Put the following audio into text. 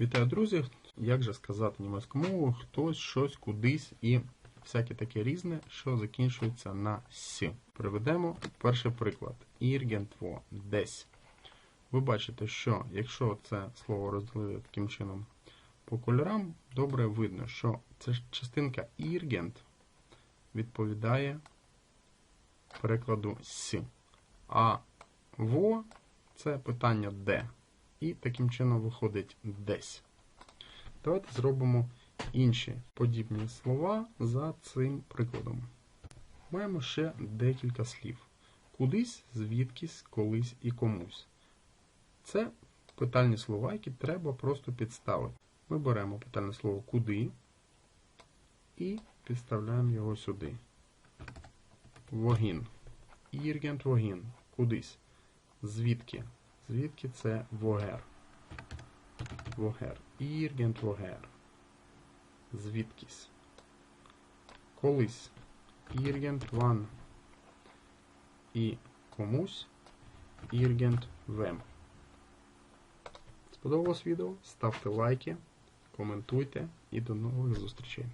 Вітаю, друзі! Як же сказати німецькою мовою хтось, щось, кудись і всяке таке різне, що закінчується на с. Приведемо перший приклад. Irgendwo, десь. Ви бачите, що якщо це слово розділити таким чином по кольорам, добре видно, що ця частинка irgend відповідає перекладу с. А во це питання де. І таким чином виходить десь. Давайте зробимо інші подібні слова за цим прикладом. Маємо ще декілька слів. Кудись, звідкись, колись і комусь. Це питальні слова, які треба просто підставити. Ми беремо питальне слово куди і підставляємо його сюди. Вогін. Іргент вогін. Кудись. Звідки? Звідки це вогер? Вогер. Іргент вогер. Звідкись. Колись. Іргент ван. І комусь. Іргент вем. Сподобалось відео? Ставте лайки, коментуйте і до нових зустрічей.